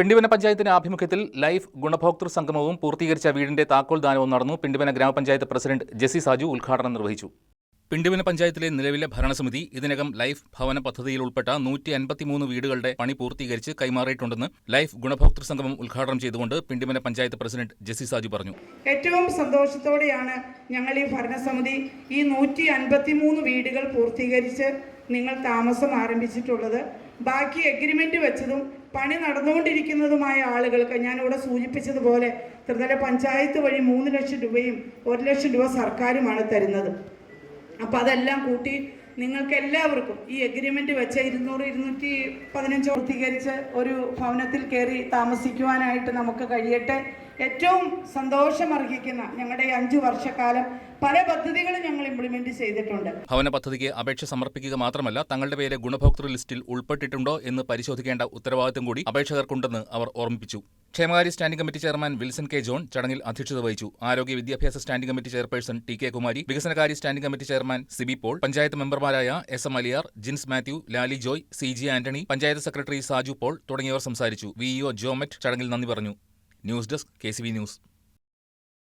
പിണ്ടിവന പഞ്ചായത്തിന്റെ ആഭിമുഖ്യത്തിൽ ലൈഫ് ഗുണഭോക്തൃ സംഗമവും പൂർത്തീകരിച്ച വീടിന്റെ താക്കോൽ ദാനവും നടന്നു. പിണ്ടിവന ഗ്രാമപഞ്ചായത്ത് പ്രസിഡന്റ് ജെസി സാജു ഉദ്ഘാടനം നിർവഹിച്ചു. പിണ്ടിവന പഞ്ചായത്തിലെ നിലവിലെ ഭരണസമിതി ഇതിനകം ലൈഫ് ഭവന പദ്ധതിയിൽ ഉൾപ്പെട്ട നൂറ്റി അൻപത്തിമൂന്ന് വീടുകളുടെ പണി പൂർത്തീകരിച്ച് കൈമാറിയിട്ടുണ്ടെന്ന് ലൈഫ് ഗുണഭോക്തൃ സംഗമം ഉദ്ഘാടനം ചെയ്തുകൊണ്ട് പിണ്ടിവന പഞ്ചായത്ത് പ്രസിഡന്റ് ജെസി സാജു പറഞ്ഞു. ഏറ്റവും സന്തോഷത്തോടെയാണ് ഞങ്ങൾ ഈ ഭരണസമിതി ഈ നൂറ്റി വീടുകൾ പൂർത്തീകരിച്ച് നിങ്ങൾ താമസം ആരംഭിച്ചിട്ടുള്ളത്. ബാക്കി എഗ്രിമെന്റ് വെച്ചതും പണി നടന്നുകൊണ്ടിരിക്കുന്നതുമായ ആളുകൾക്ക് ഞാനിവിടെ സൂചിപ്പിച്ചതുപോലെ ത്രിതല പഞ്ചായത്ത് വഴി മൂന്ന് ലക്ഷം രൂപയും ഒരു ലക്ഷം രൂപ സർക്കാരുമാണ് തരുന്നത്. അപ്പോൾ അതെല്ലാം കൂട്ടി നിങ്ങൾക്ക് എല്ലാവർക്കും ഈ എഗ്രിമെന്റ് വെച്ച ഇരുന്നൂറ് ഇരുന്നൂറ്റി പതിനഞ്ച് പൂർത്തീകരിച്ച് ഒരു ഭവനത്തിൽ കയറി താമസിക്കുവാനായിട്ട് നമുക്ക് കഴിയട്ടെ. ഏറ്റവും സന്തോഷമർഹിക്കുന്ന ഞങ്ങളുടെ ഈ അഞ്ചു വർഷക്കാലം പല പദ്ധതികളും ഞങ്ങൾ ഇംപ്ലിമെന്റ് ചെയ്തിട്ടുണ്ട്. ഭവന പദ്ധതിക്ക് അപേക്ഷ സമർപ്പിക്കുക മാത്രമല്ല തങ്ങളുടെ പേര് ഗുണഭോക്തൃ ലിസ്റ്റിൽ ഉൾപ്പെട്ടിട്ടുണ്ടോ എന്ന് പരിശോധിക്കേണ്ട ഉത്തരവാദിത്തം കൂടി അപേക്ഷകർക്കുണ്ടെന്ന് അവർ ഓർമ്മിപ്പിച്ചു. ക്ഷേമകാര്യ standing committee chairman Wilson K John ചടങ്ങിൽ അധ്യക്ഷത വഹിച്ചു. ആരോഗ്യ വിദ്യാഭ്യാസ standing committee chairperson T K Kumari വികസനകാര്യ standing committee chairman Siby Paul panchayat മെമ്പർമാരായ S M Aliyar Jins Mathew Lali Joy C G Antony panchayat secretary Saju Paul തുടങ്ങിയവർ സംസാരിച്ചു. VEO Jomet ചടങ്ങിൽ നന്ദി പറഞ്ഞു. News desk K news.